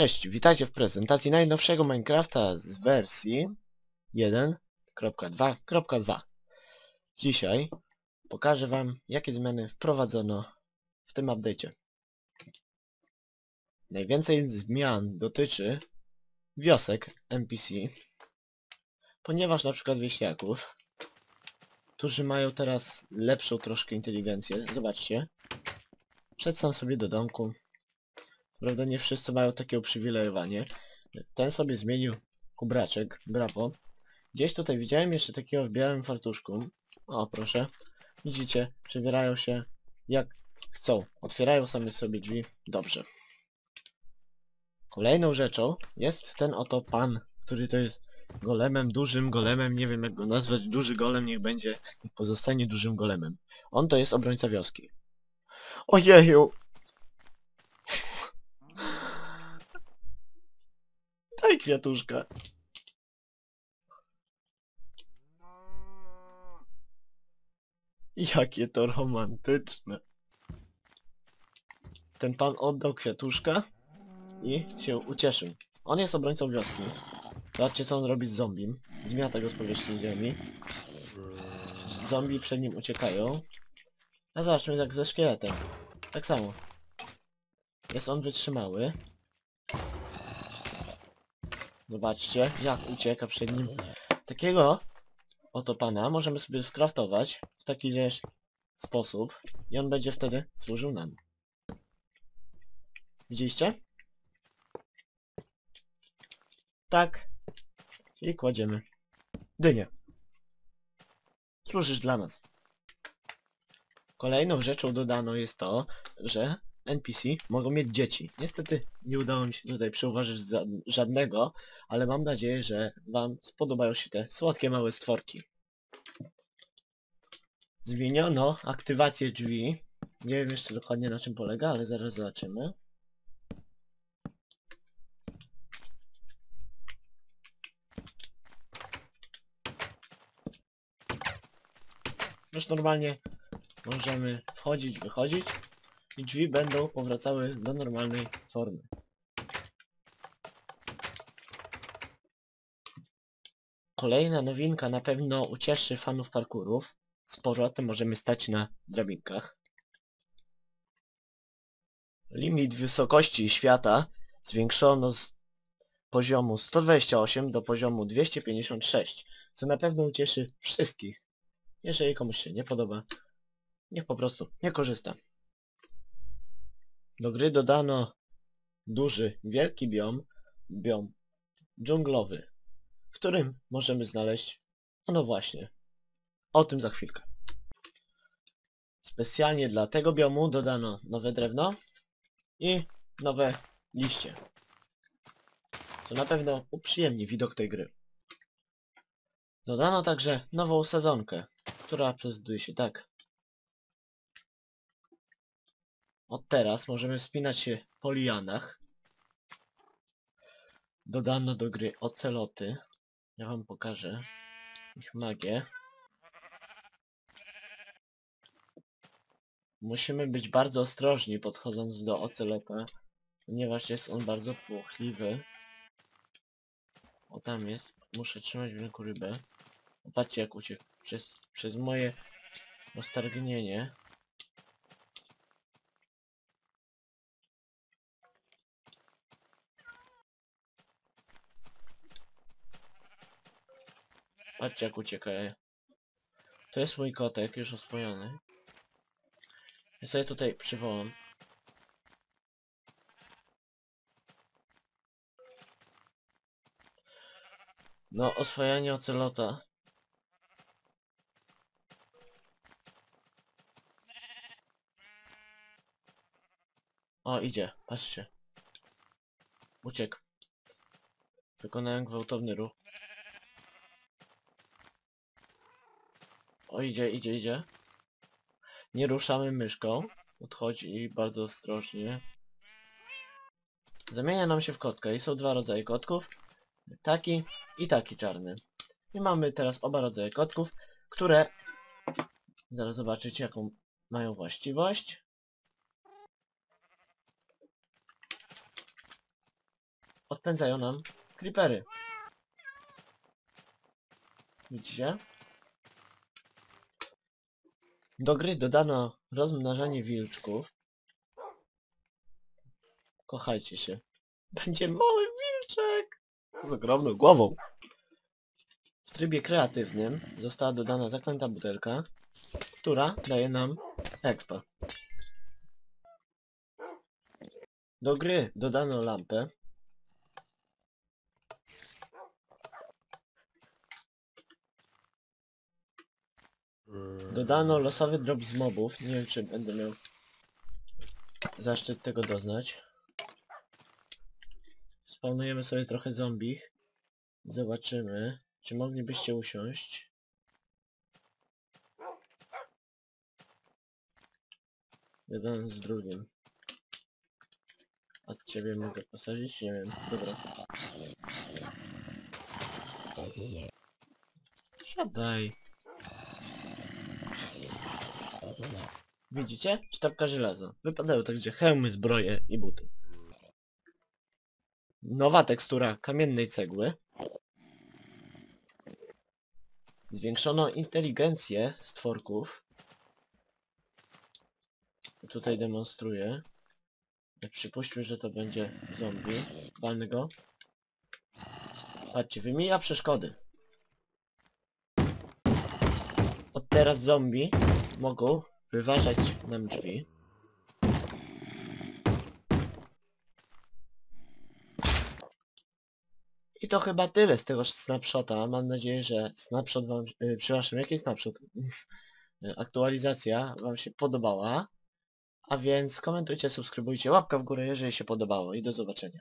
Cześć, witajcie w prezentacji najnowszego Minecrafta z wersji 1.2.2. Dzisiaj pokażę wam jakie zmiany wprowadzono w tym update'cie. Najwięcej zmian dotyczy wiosek NPC, ponieważ na przykład wieśniaków, którzy mają teraz lepszą troszkę inteligencję, zobaczcie, przedstaw sobie do domku, Prawda, nie wszyscy mają takie uprzywilejowanie. Ten sobie zmienił kubraczek, brawo. Gdzieś tutaj widziałem jeszcze takiego w białym fartuszku. O, proszę. Widzicie, przebierają się jak chcą. Otwierają same sobie drzwi. Dobrze. Kolejną rzeczą jest ten oto pan, który to jest golemem, dużym golemem, nie wiem jak go nazwać, duży golem niech będzie, niech pozostanie dużym golemem. On to jest obrońca wioski. Ojeju! Daj kwiatuszka. Jakie to romantyczne. Ten pan oddał kwiatuszka i się ucieszył. On jest obrońcą wioski. Zobaczcie co on robi z zombiem. Zmiata go z powierzchni ziemi. Zombie przed nim uciekają. A zobaczmy jak ze szkieletem. Tak samo. Jest on wytrzymały. Zobaczcie, jak ucieka przed nim. Takiego oto pana możemy sobie skraftować w taki gdzieś sposób i on będzie wtedy służył nam. Widzieliście? Tak. I kładziemy. Dynię. Służysz dla nas. Kolejną rzeczą dodano jest to, że NPC mogą mieć dzieci. Niestety nie udało mi się tutaj przyuważyć żadnego, ale mam nadzieję, że wam spodobają się te słodkie małe stworki. Zmieniono aktywację drzwi. Nie wiem jeszcze dokładnie na czym polega, ale zaraz zobaczymy. Już normalnie możemy wchodzić, wychodzić i drzwi będą powracały do normalnej formy. Kolejna nowinka na pewno ucieszy fanów parkurów. Z powrotem możemy stać na drabinkach. Limit wysokości świata zwiększono z poziomu 128 do poziomu 256, co na pewno ucieszy wszystkich. Jeżeli komuś się nie podoba, niech po prostu nie korzysta. Do gry dodano duży, wielki biom, biom dżunglowy, w którym możemy znaleźć, no właśnie, o tym za chwilkę. Specjalnie dla tego biomu dodano nowe drewno i nowe liście, co na pewno uprzyjemni widok tej gry. Dodano także nową sezonkę, która prezentuje się tak. Od teraz możemy wspinać się po lianach. Dodano do gry oceloty. Ja wam pokażę ich magię. Musimy być bardzo ostrożni podchodząc do ocelota, ponieważ jest on bardzo płochliwy. O tam jest. Muszę trzymać w ręku rybę. Patrzcie jak uciekł. Przez, przez moje roztargnienie Patrzcie jak ucieka. To jest mój kotek, już oswojony. Ja sobie tutaj przywołam. No, oswojenie ocelota. O, idzie, patrzcie. Uciekł. Wykonałem gwałtowny ruch. O, idzie, idzie, idzie. Nie ruszamy myszką. Odchodzi bardzo ostrożnie. Zamienia nam się w kotka i są dwa rodzaje kotków. Taki i taki czarny. I mamy teraz oba rodzaje kotków, które... Zaraz zobaczycie jaką mają właściwość. odpędzają nam creepery. Widzicie? Do gry dodano rozmnażanie wilczków. Kochajcie się. Będzie mały wilczek! Z ogromną głową. W trybie kreatywnym została dodana zaklęta butelka, która daje nam expa. Do gry dodano lampę. Dodano losowy drop z mobów. Nie wiem czy będę miał zaszczyt tego doznać. Spawnujemy sobie trochę zombich. Zobaczymy, czy moglibyście usiąść. Jeden z drugim. Od ciebie mogę posadzić? Nie wiem. Dobra. Siadaj. Widzicie? Sztabka żelaza. Wypadają także hełmy, zbroje i buty. Nowa tekstura kamiennej cegły. Zwiększono inteligencję stworków. Tutaj demonstruję. Przypuśćmy, że to będzie zombie. Walny go. Patrzcie, wymija przeszkody. Od teraz zombie mogą wyważać nam drzwi. I to chyba tyle z tego snapshota. Mam nadzieję, że snapshot wam... Yy, przepraszam, jaki snapshot? Aktualizacja wam się podobała. A więc komentujcie, subskrybujcie, łapka w górę, jeżeli się podobało i do zobaczenia.